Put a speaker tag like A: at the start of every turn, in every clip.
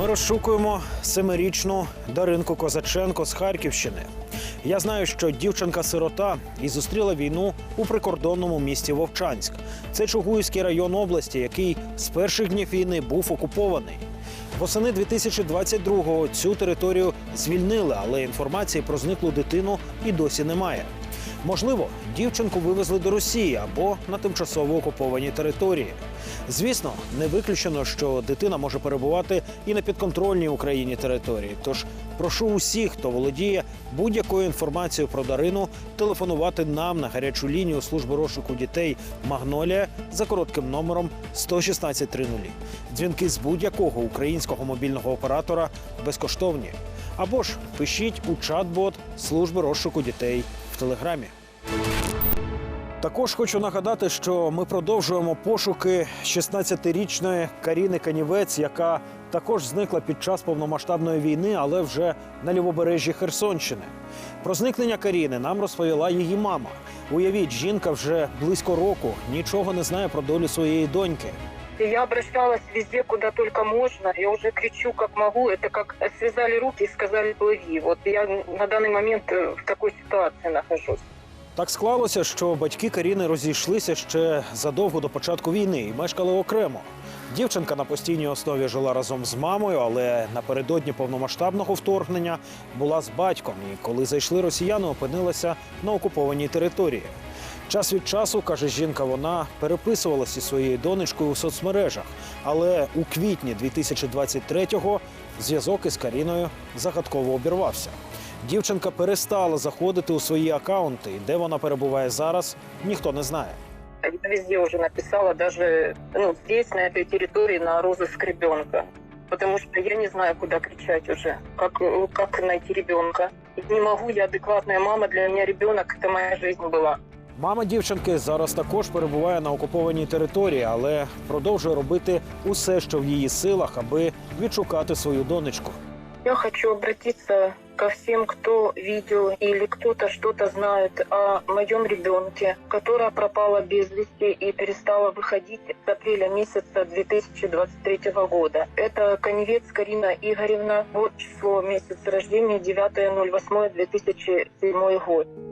A: Ми розшукуємо семирічну Даринку Козаченко з Харківщини. Я знаю, що дівчинка-сирота і зустріла війну у прикордонному місті Вовчанськ. Це Чугуївський район області, який з перших днів війни був окупований. Восени 2022-го цю територію звільнили, але інформації про зниклу дитину і досі немає. Можливо, дівчинку вивезли до Росії або на тимчасово окуповані території. Звісно, не виключено, що дитина може перебувати і на підконтрольній Україні території. Тож прошу усіх, хто володіє будь-якою інформацією про Дарину, телефонувати нам на гарячу лінію служби розшуку дітей Магнолія за коротким номером 11630. Дзвінки з будь-якого українського мобільного оператора безкоштовні. Або ж пишіть у чат-бот служби розшуку дітей телеграмі. Також хочу нагадати, що ми продовжуємо пошуки 16-річної Каріни Канівець, яка також зникла під час повномасштабної війни, але вже на лівобережжі Херсонщини. Про зникнення Каріни нам розповіла її мама. Уявіть, жінка вже близько року нічого не знає про долю своєї доньки.
B: И Я обращалась везде, куда только можно. Я уже кричу, как могу. Это как связали руки и сказали плыви. Вот я на данный момент э, в такой ситуации нахожусь.
A: Так склалося, що батьки Каріни розійшлися ще задовго до початку війни і мешкали окремо. Дівчинка на постійній основі жила разом з мамою, але напередодні повномасштабного вторгнення була з батьком. І коли зайшли росіяни, опинилася на окупованій території. Час від часу, каже жінка, вона переписувалася зі своєю донечкою у соцмережах. Але у квітні 2023-го зв'язок із Каріною загадково обірвався. Дівчинка перестала заходити у свої акаунти, і де вона перебуває зараз, ніхто не знає.
B: Я везде уже написала, даже ну, здесь, на этой территории, на розыск ребенка. Потому что я не знаю, куда кричать уже, как, э, как найти ребенка. И не могу, я адекватная мама, для меня ребенок это моя жизнь была.
A: Мама дівчинки зараз також перебуває на окупованій території, але продовжує робити усе, що в її силах, аби відшукати свою донечку.
B: Я хочу обратиться ко всем, кто видел или кто-то что-то знает о моем ребенке, которая пропала без вести и перестала выходить с апреля месяца 2023 года. Это Коневец Карина Игоревна, вот число, месяц рождения 9.08.2007 год.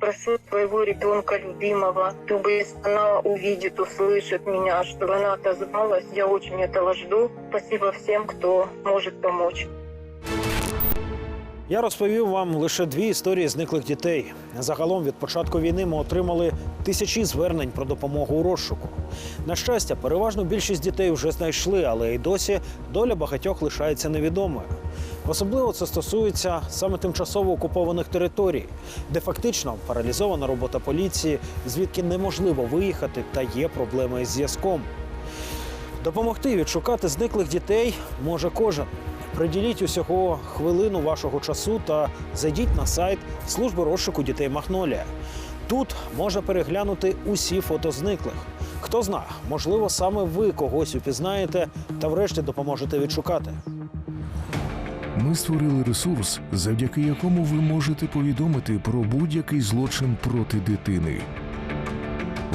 B: Прошу своего ребенка любимого, чтобы если она увидит, услышит меня, чтобы она отозвалась. Я очень этого жду. Спасибо всем, кто может помочь.
A: Я розповів вам лише дві історії зниклих дітей. Загалом від початку війни ми отримали тисячі звернень про допомогу у розшуку. На щастя, переважну більшість дітей вже знайшли, але й досі доля багатьох лишається невідомою. Особливо це стосується саме тимчасово окупованих територій, де фактично паралізована робота поліції, звідки неможливо виїхати та є проблеми із зв'язком. Допомогти відшукати зниклих дітей може кожен. Приділіть усього хвилину вашого часу та зайдіть на сайт служби розшуку дітей Магнолія. Тут можна переглянути усі фото зниклих. Хто зна, можливо, саме ви когось упізнаєте та врешті допоможете відшукати.
C: Ми створили ресурс, завдяки якому ви можете повідомити про будь-який злочин проти дитини.